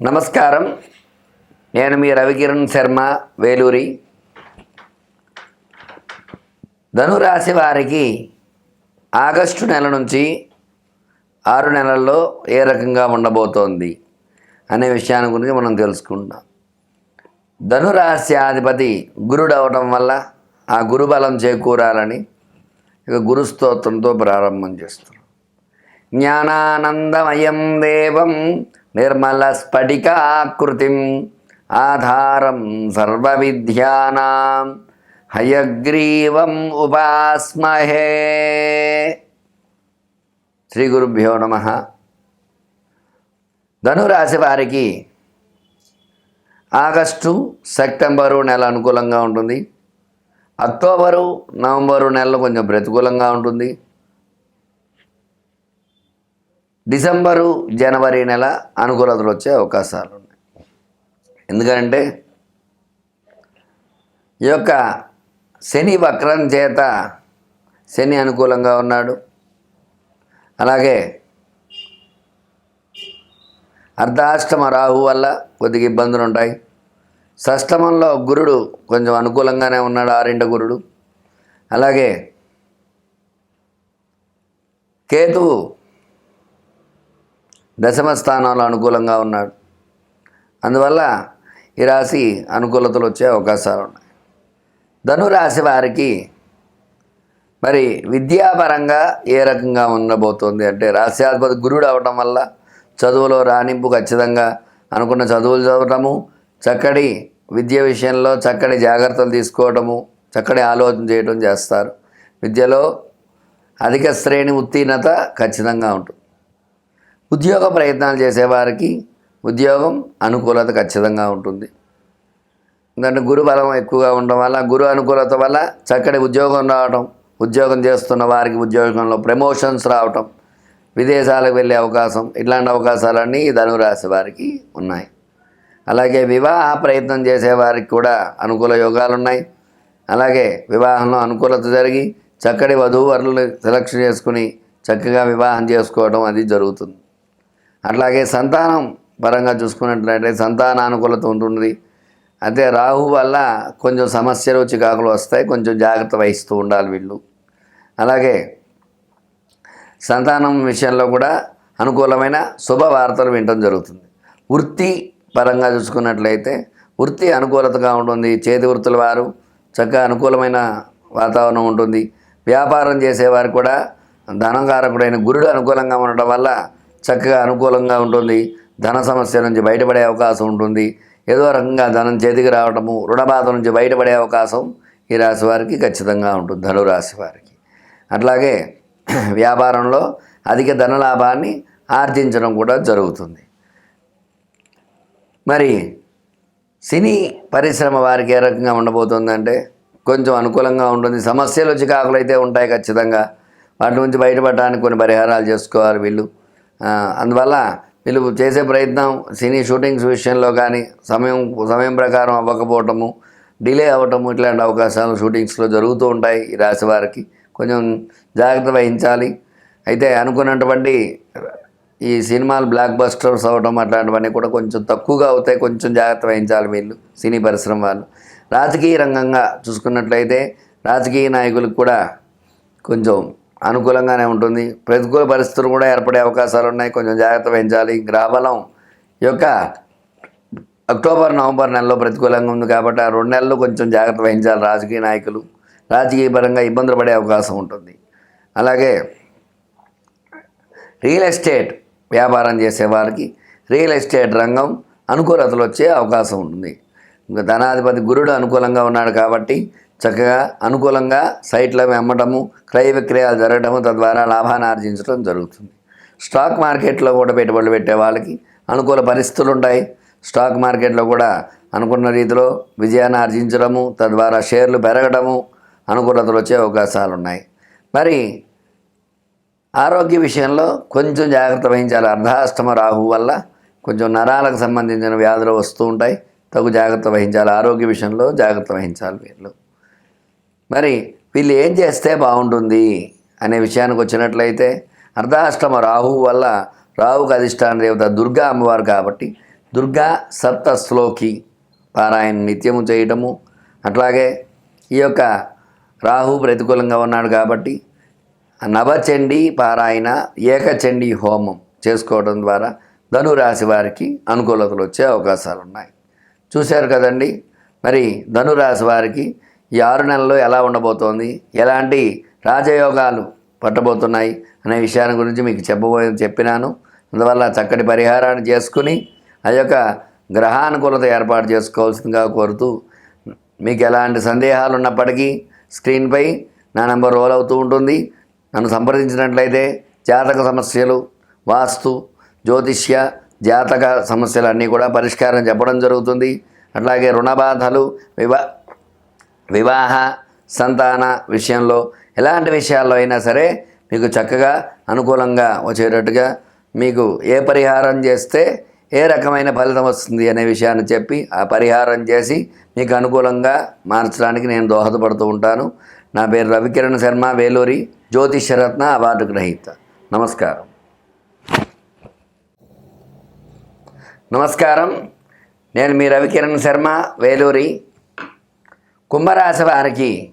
నమస్కారం. నేను మీ రవికిరణ్ శర్మ వేలూరి. ధనురాశి వారికి ఆగస్టు నెల నుంచి ఆరు నెలల్లో ఏ రకంగా ఉండబోతోంది అనే విషయాన్ని గురించి మనం తెలుసుకుంటాం ధనురాశ్యాధిపతి గురుడు అవటం వల్ల ఆ గురుబలం చేకూరాలని ఇక గురుస్తోత్రంతో ప్రారంభం చేస్తున్నాం జ్ఞానానందమయం దేవం నిర్మల స్ఫటికాకృతిం ఆధారం సర్వవిద్యానాం హయగ్రీవం ఉపాస్మహే శ్రీ గురుభ్యో నమ ధనురాశి వారికి ఆగస్టు సెప్టెంబరు నెల అనుకూలంగా ఉంటుంది. అక్టోబరు నవంబరు నెలలు కొంచెం ప్రతికూలంగా ఉంటుంది. డిసెంబరు జనవరి నెల అనుకూలతలు వచ్చే అవకాశాలు ఉన్నాయి. ఎందుకంటే ఈ యొక్క శని వక్రం చేత శని అనుకూలంగా ఉన్నాడు. అలాగే అర్ధాష్టమ రాహు వల్ల కొద్దిగా ఇబ్బందులు ఉంటాయి. షష్టమంలో గురుడు కొంచెం అనుకూలంగానే ఉన్నాడు ఆరింట గురుడు. అలాగే కేతువు దశమ స్థానంలో అనుకూలంగా ఉన్నాడు. అందువల్ల ఈ రాశి అనుకూలతలు వచ్చే అవకాశాలు ఉన్నాయి. ధనురాశి వారికి మరి విద్యాపరంగా ఏ రకంగా ఉండబోతోంది అంటే రాశ్యాధిపతి గురుడు అవటం వల్ల చదువులో రాణింపు ఖచ్చితంగా అనుకున్న చదువులు చదవటము చక్కటి విద్య విషయంలో చక్కటి జాగ్రత్తలు తీసుకోవటము చక్కటి ఆలోచన చేయటం చేస్తారు. విద్యలో అధిక శ్రేణి ఉత్తీర్ణత ఖచ్చితంగా ఉంటుంది. ఉద్యోగ ప్రయత్నాలు చేసేవారికి ఉద్యోగం అనుకూలత ఖచ్చితంగా ఉంటుంది. ఎందుకంటే గురు బలం ఎక్కువగా ఉండడం వల్ల గురు అనుకూలత వల్ల చక్కటి ఉద్యోగం రావటం ఉద్యోగం చేస్తున్న వారికి ఉద్యోగంలో ప్రమోషన్స్ రావటం విదేశాలకు వెళ్ళే అవకాశం ఇట్లాంటి అవకాశాలన్నీ ఈ ధనురాశి వారికి ఉన్నాయి. అలాగే వివాహ ప్రయత్నం చేసేవారికి కూడా అనుకూల యోగాలు ఉన్నాయి. అలాగే వివాహంలో అనుకూలత జరిగి చక్కటి వధూవరులు సెలక్షన్ చేసుకుని చక్కగా వివాహం చేసుకోవడం అది జరుగుతుంది. అట్లాగే సంతానం పరంగా చూసుకున్నట్లయితే సంతాన అనుకూలత ఉంటుంది అయితే రాహు వల్ల కొంచెం సమస్యలు చికాకులు వస్తాయి. కొంచెం జాగ్రత్త వహిస్తూ ఉండాలి వీళ్ళు. అలాగే సంతానం విషయంలో కూడా అనుకూలమైన శుభవార్తలు వినటం జరుగుతుంది. వృత్తి పరంగా చూసుకున్నట్లయితే వృత్తి అనుకూలతగా ఉంటుంది. చేతి వృత్తుల వారు చక్కగా అనుకూలమైన వాతావరణం ఉంటుంది. వ్యాపారం చేసేవారు కూడా ధనకారకుడైన గురుడు అనుకూలంగా ఉండటం వల్ల చక్కగా అనుకూలంగా ఉంటుంది. ధన సమస్య నుంచి బయటపడే అవకాశం ఉంటుంది. ఏదో రకంగా ధనం చేతికి రావటము రుణబాధ నుంచి బయటపడే అవకాశం ఈ రాశి వారికి ఖచ్చితంగా ఉంటుంది ధనురాశి వారికి. అట్లాగే వ్యాపారంలో అధిక ధన లాభాన్ని ఆర్జించడం కూడా జరుగుతుంది. మరి సినీ పరిశ్రమ వారికి ఏ రకంగా ఉండబోతుందంటే కొంచెం అనుకూలంగా ఉంటుంది. సమస్యలు చికాకులు అయితే ఉంటాయి ఖచ్చితంగా. వాటి నుంచి బయటపడడానికి కొన్ని పరిహారాలు చేసుకోవాలి వీళ్ళు. అందువల్ల వీళ్ళు చేసే ప్రయత్నం సినీ షూటింగ్స్ విషయంలో కానీ సమయం సమయం ప్రకారం అవ్వకపోవటము డిలే అవ్వటము ఇట్లాంటి అవకాశాలు షూటింగ్స్లో జరుగుతూ ఉంటాయి ఈ రాశి వారికి. కొంచెం జాగ్రత్త వహించాలి. అయితే అనుకున్నటువంటి ఈ సినిమాలు బ్లాక్ బస్టర్స్ అవ్వడం అట్లాంటివన్నీ కూడా కొంచెం తక్కువగా అవుతాయి. కొంచెం జాగ్రత్త వహించాలి వీళ్ళు సినీ పరిశ్రమ వాళ్ళు. రాజకీయ రంగంగా చూసుకున్నట్లయితే రాజకీయ నాయకులకు కూడా కొంచెం అనుకూలంగానే ఉంటుంది. ప్రతికూల పరిస్థితులు కూడా ఏర్పడే అవకాశాలు ఉన్నాయి. కొంచెం జాగ్రత్త వహించాలి. గ్రహబలం యొక్క అక్టోబర్ నవంబర్ నెలలో ప్రతికూలంగా ఉంది కాబట్టి ఆ రెండు నెలలు కొంచెం జాగ్రత్త వహించాలి రాజకీయ నాయకులు. రాజకీయ పరంగా ఇబ్బందులు పడే అవకాశం ఉంటుంది. అలాగే రియల్ ఎస్టేట్ వ్యాపారం చేసే వారికి రియల్ ఎస్టేట్ రంగం అనుకూలతలు వచ్చే అవకాశం ఉంటుంది. ఇంకా ధనాధిపతి గురుడు అనుకూలంగా ఉన్నాడు కాబట్టి చక్కగా అనుకూలంగా సైట్లవి అమ్మటము క్రయ విక్రయాలు జరగడము తద్వారా లాభాన్ని ఆర్జించడం జరుగుతుంది. స్టాక్ మార్కెట్లో కూడా పెట్టుబడులు పెట్టే వాళ్ళకి అనుకూల పరిస్థితులు ఉంటాయి. స్టాక్ మార్కెట్లో కూడా అనుకున్న రీతిలో విజయాన్ని ఆర్జించడము తద్వారా షేర్లు పెరగడము అనుకూలతలు వచ్చే అవకాశాలు ఉన్నాయి. మరి ఆరోగ్య విషయంలో కొంచెం జాగ్రత్త వహించాలి. అర్ధాష్టమ రాహు వల్ల కొంచెం నరాలకు సంబంధించిన వ్యాధులు వస్తూ ఉంటాయి. తగు జాగ్రత్త వహించాలి. ఆరోగ్య విషయంలో జాగ్రత్త వహించాలి వీళ్ళు. మరి వీళ్ళు ఏం చేస్తే బాగుంటుంది అనే విషయానికి వచ్చినట్లయితే అర్ధాష్టమ రాహువు వల్ల రాహుకు అధిష్టాన దేవత దుర్గా అమ్మవారు కాబట్టి దుర్గా సప్త శ్లోకి పారాయణ నిత్యము చేయటము అట్లాగే ఈ యొక్క రాహు ప్రతికూలంగా ఉన్నాడు కాబట్టి నవచండీ పారాయణ ఏకచండీ హోమం చేసుకోవడం ద్వారా ధనురాశి వారికి అనుకూలతలు వచ్చే అవకాశాలు ఉన్నాయి చూశారు కదండి? మరి ధనురాశి వారికి ఈ ఆరు నెలల్లో ఎలా ఉండబోతోంది? ఎలాంటి రాజయోగాలు పట్టబోతున్నాయి? అనే విషయాన్ని గురించి మీకు చెప్పబోయే చెప్పినాను. అందువల్ల చక్కటి పరిహారాన్ని చేసుకుని ఆ యొక్క గ్రహానుకూలత ఏర్పాటు చేసుకోవాల్సిందిగా కోరుతూ మీకు ఎలాంటి సందేహాలు ఉన్నప్పటికీ స్క్రీన్పై నా నెంబర్ రోల్ అవుతూ ఉంటుంది. నన్ను సంప్రదించినట్లయితే జాతక సమస్యలు వాస్తు జ్యోతిష్య జాతక సమస్యలు అన్నీ కూడా పరిష్కారం చెప్పడం జరుగుతుంది. అట్లాగే రుణ బాధలు వివా వివాహ సంతాన విషయంలో ఎలాంటి విషయాల్లో అయినా సరే మీకు చక్కగా అనుకూలంగా వచ్చేటట్టుగా మీకు ఏ పరిహారం చేస్తే ఏ రకమైన ఫలితం వస్తుంది అనే విషయాన్ని చెప్పి ఆ పరిహారం చేసి మీకు అనుకూలంగా మార్చడానికి నేను దోహదపడుతూ ఉంటాను. నా పేరు రవికిరణ్ శర్మ వేలూరి జ్యోతిష్యరత్న అవార్డు గ్రహీత. నమస్కారం. నమస్కారం. నేను మీ రవికిరణ్ శర్మ వేలూరి కుంభరాశి వారికి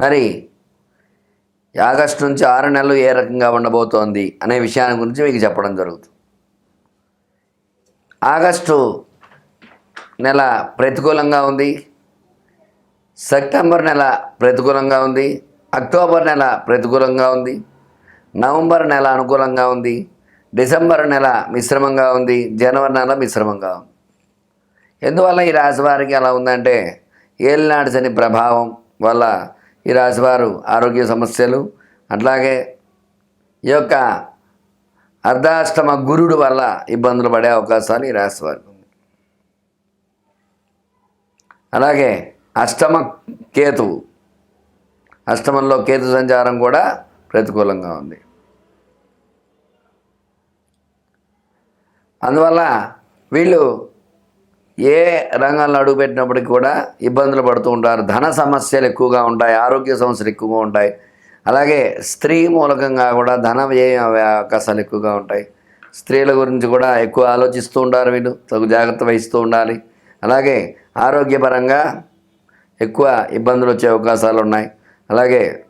మరి ఆగస్టు నుంచి ఆరు నెలలు ఏ రకంగా ఉండబోతోంది అనే విషయాన్ని గురించి మీకు చెప్పడం జరుగుతుంది. ఆగస్టు నెల ప్రతికూలంగా ఉంది. సెప్టెంబర్ నెల ప్రతికూలంగా ఉంది. అక్టోబర్ నెల ప్రతికూలంగా ఉంది. నవంబర్ నెల అనుకూలంగా ఉంది. డిసెంబర్ నెల మిశ్రమంగా ఉంది. జనవరి నెల మిశ్రమంగా ఉంది. ఎందువల్ల ఈ రాశి వారికి అలా ఉందంటే ఏలినాడు శని ప్రభావం వల్ల ఈ రాశివారు ఆరోగ్య సమస్యలు అట్లాగే ఈ యొక్క అర్ధాష్టమ గురుడు వల్ల ఇబ్బందులు పడే అవకాశాలు ఈ రాశి వారికి ఉంది అలాగే అష్టమ కేతువు అష్టమంలో కేతు సంచారం కూడా ప్రతికూలంగా ఉంది. అందువల్ల వీళ్ళు ఏ రంగంలో అడుగుపెట్టినప్పటికీ కూడా ఇబ్బందులు పడుతూ ఉంటారు. ధన సమస్యలు ఎక్కువగా ఉంటాయి ఆరోగ్య సమస్యలు ఎక్కువగా ఉంటాయి. అలాగే స్త్రీ మూలకంగా కూడా ధన వ్యయ అవకాశాలు ఎక్కువగా ఉంటాయి. స్త్రీల గురించి కూడా ఎక్కువ ఆలోచిస్తూ ఉంటారు వీళ్ళు తగు జాగ్రత్త వహిస్తూ ఉండాలి. అలాగే ఆరోగ్యపరంగా ఎక్కువ ఇబ్బందులు వచ్చే అవకాశాలు ఉన్నాయి. అలాగే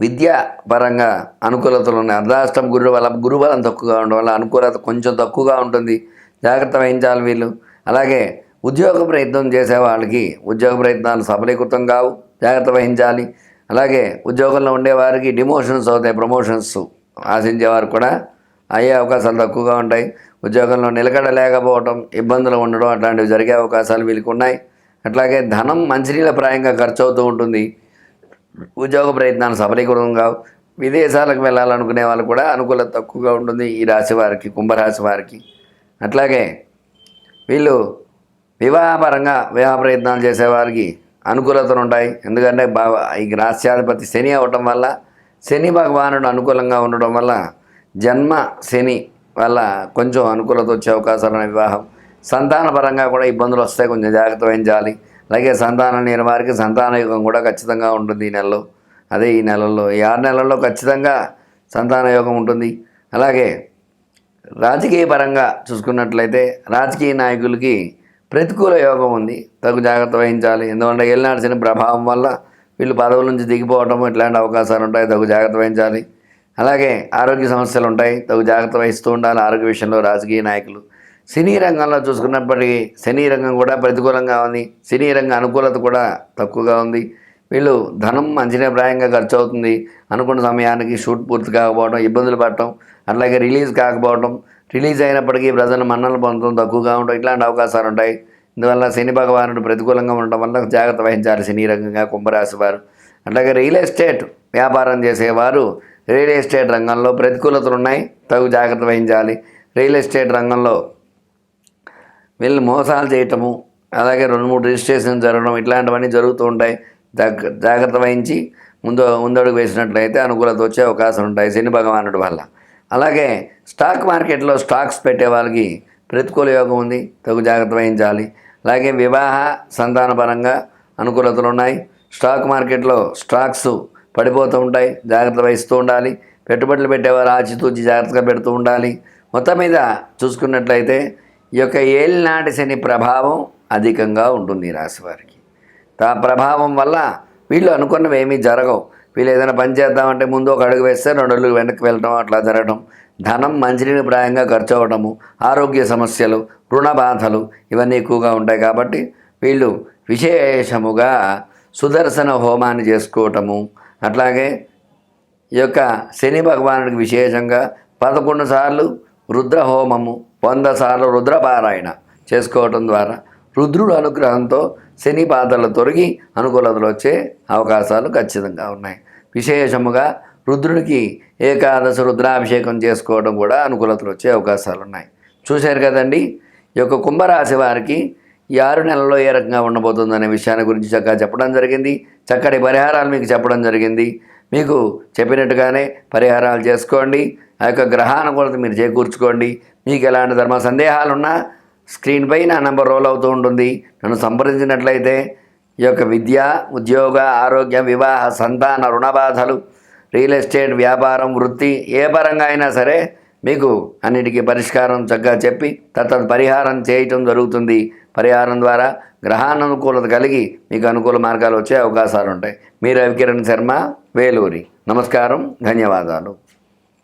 విద్యా పరంగా అనుకూలతలు ఉన్నాయి. అర్ధాష్టం గురు వల్ల గురుబలం తక్కువగా ఉండడం వల్ల అనుకూలత కొంచెం తక్కువగా ఉంటుంది. జాగ్రత్త వహించాలి వీళ్ళు. అలాగే ఉద్యోగ ప్రయత్నం చేసే వాళ్ళకి ఉద్యోగ ప్రయత్నాలు సఫలీకృతం కావు. జాగ్రత్త వహించాలి. అలాగే ఉద్యోగంలో ఉండేవారికి డిమోషన్స్ అవుతాయి ప్రమోషన్స్ ఆశించేవారు కూడా అయ్యే అవకాశాలు తక్కువగా ఉంటాయి. ఉద్యోగంలో నిలకడ లేకపోవడం ఇబ్బందులు ఉండడం అట్లాంటివి జరిగే అవకాశాలు వీళ్ళకి ఉన్నాయి. అట్లాగే ధనం మంచినీళ్ళ ప్రాయంగా ఖర్చు అవుతూ ఉంటుంది. ఉద్యోగ ప్రయత్నాలు సఫలీకృతం కావు. విదేశాలకు వెళ్ళాలనుకునే వాళ్ళు కూడా అనుకూలత తక్కువగా ఉంటుంది ఈ రాశి వారికి కుంభరాశి వారికి. అట్లాగే వీళ్ళు వివాహపరంగా వివాహ ప్రయత్నాలు చేసేవారికి అనుకూలతలు ఉంటాయి. ఎందుకంటే బాగా ఈ రాశ్యాధిపతి శని అవ్వటం వల్ల శని భగవానుడు అనుకూలంగా ఉండడం వల్ల జన్మ శని వల్ల కొంచెం అనుకూలత వచ్చే అవకాశాలు వివాహం. సంతాన పరంగా కూడా ఇబ్బందులు వస్తాయి. కొంచెం జాగ్రత్త వహించాలి. అలాగే సంతానం లేని వారికి సంతాన యోగం కూడా ఖచ్చితంగా ఉంటుంది ఈ నెలలో. అదే ఈ నెలల్లో ఈ ఆరు నెలల్లో ఖచ్చితంగా సంతాన యోగం ఉంటుంది. అలాగే రాజకీయ పరంగా చూసుకున్నట్లయితే రాజకీయ నాయకులకి ప్రతికూల యోగం ఉంది. తగు జాగ్రత్త వహించాలి. ఎందుకంటే ఏలినాడిసిన ప్రభావం వల్ల వీళ్ళు పదవుల నుంచి దిగిపోవటం ఇట్లాంటి అవకాశాలు ఉంటాయి. తగు జాగ్రత్త వహించాలి. అలాగే ఆరోగ్య సమస్యలు ఉంటాయి. తగు జాగ్రత్త వహిస్తూ ఉండాలి ఆరోగ్య విషయంలో రాజకీయ నాయకులు. సినీ రంగంలో చూసుకున్నప్పటికీ సినీ రంగం కూడా ప్రతికూలంగా ఉంది. సినీ రంగ అనుకూలత కూడా తక్కువగా ఉంది. వీళ్ళు ధనం అంచనాప్రాయంగా ఖర్చు అవుతుంది. అనుకున్న సమయానికి షూట్ పూర్తి కాకపోవడం ఇబ్బందులు పడటం అట్లాగే రిలీజ్ కాకపోవడం రిలీజ్ అయినప్పటికీ ప్రజలు మన్నలు పొందడం తక్కువగా ఉండడం ఇట్లాంటి అవకాశాలు ఉంటాయి. ఇందువల్ల శని భగవానుడు ప్రతికూలంగా ఉండటం వల్ల జాగ్రత్త వహించాలి శని రంగంగా కుంభరాశి వారు. అట్లాగే రియల్ ఎస్టేట్ వ్యాపారం చేసేవారు రియల్ ఎస్టేట్ రంగంలో ప్రతికూలతలు ఉన్నాయి తగు జాగ్రత్త వహించాలి. రియల్ ఎస్టేట్ రంగంలో వీళ్ళు మోసాలు చేయటము అలాగే రెండు మూడు రిజిస్ట్రేషన్ జరగడం ఇట్లాంటివన్నీ జరుగుతూ ఉంటాయి. జాగ్ర- జాగ్రత్త వహించి ముందు ముందడుగు వేసినట్లయితే అనుకూలత వచ్చే అవకాశం ఉంటాయి శని భగవానుడి వల్ల. అలాగే స్టాక్ మార్కెట్లో స్టాక్స్ పెట్టే వాళ్ళకి ప్రతికూల యోగం ఉంది. తగు జాగ్రత్త వహించాలి. అలాగే వివాహ సంతాన పరంగా అనుకూలతలు ఉన్నాయి. స్టాక్ మార్కెట్లో స్టాక్స్ పడిపోతూ ఉంటాయి. జాగ్రత్త వహిస్తూ ఉండాలి. పెట్టుబడులు పెట్టేవారు ఆచితూచి జాగ్రత్తగా పెడుతూ ఉండాలి. మొత్తం మీద చూసుకున్నట్లయితే ఈ యొక్క ఏలినాటి శని ప్రభావం అధికంగా ఉంటుంది రాశివారికి రాశి వారికి. ఆ ప్రభావం వల్ల వీళ్ళు అనుకున్నవి ఏమీ జరగవు. వీళ్ళు ఏదైనా పని చేద్దామంటే ముందు ఒక అడుగు వేస్తే రెండు అడుగులు వెనక్కి వెళ్ళటం అట్లా జరగడం ధనం మంచినీటి ప్రాయంగా ఖర్చు అవ్వడము ఆరోగ్య సమస్యలు రుణ బాధలు ఇవన్నీ ఎక్కువగా ఉంటాయి కాబట్టి వీళ్ళు విశేషముగా సుదర్శన హోమాన్ని చేసుకోవటము. అట్లాగే ఈ యొక్క శని భగవానుడికి విశేషంగా పదకొండు సార్లు రుద్ర హోమము వంద సార్లు రుద్రపారాయణ చేసుకోవటం ద్వారా రుద్రుడు అనుగ్రహంతో శని బాధలు తొలగి అనుకూలతలు వచ్చే అవకాశాలు ఖచ్చితంగా ఉన్నాయి. విశేషముగా రుద్రుడికి ఏకాదశి రుద్రాభిషేకం చేసుకోవడం కూడా అనుకూలతలు వచ్చే అవకాశాలు ఉన్నాయి. చూశారు కదండి ఈ యొక్క కుంభరాశి వారికి ఈ ఆరు నెలల్లో ఏ రకంగా ఉండబోతుందనే విషయాన్ని గురించి చక్కగా చెప్పడం జరిగింది. చక్కటి పరిహారాలు మీకు చెప్పడం జరిగింది. మీకు చెప్పినట్టుగానే పరిహారాలు చేసుకోండి. ఆ యొక్క గ్రహానుకూలత మీరు చేకూర్చుకోండి. మీకు ఎలాంటి ధర్మ సందేహాలున్నా స్క్రీన్పై నా నెంబర్ రోల్ అవుతూ ఉంటుంది. నన్ను సంప్రదించినట్లయితే ఈ యొక్క విద్య ఉద్యోగ ఆరోగ్య వివాహ సంతాన రుణ బాధలు రియల్ ఎస్టేట్ వ్యాపారం వృత్తి ఏ పరంగా అయినా సరే మీకు అన్నిటికీ పరిష్కారం చక్కగా చెప్పి తత్త పరిహారం చేయటం జరుగుతుంది. పరిహారం ద్వారా గ్రహానుకూలత కలిగి మీకు అనుకూల మార్గాలు వచ్చే అవకాశాలు ఉంటాయి. మీరు రవికిరణ్ శర్మ వేలూరి. నమస్కారం ధన్యవాదాలు.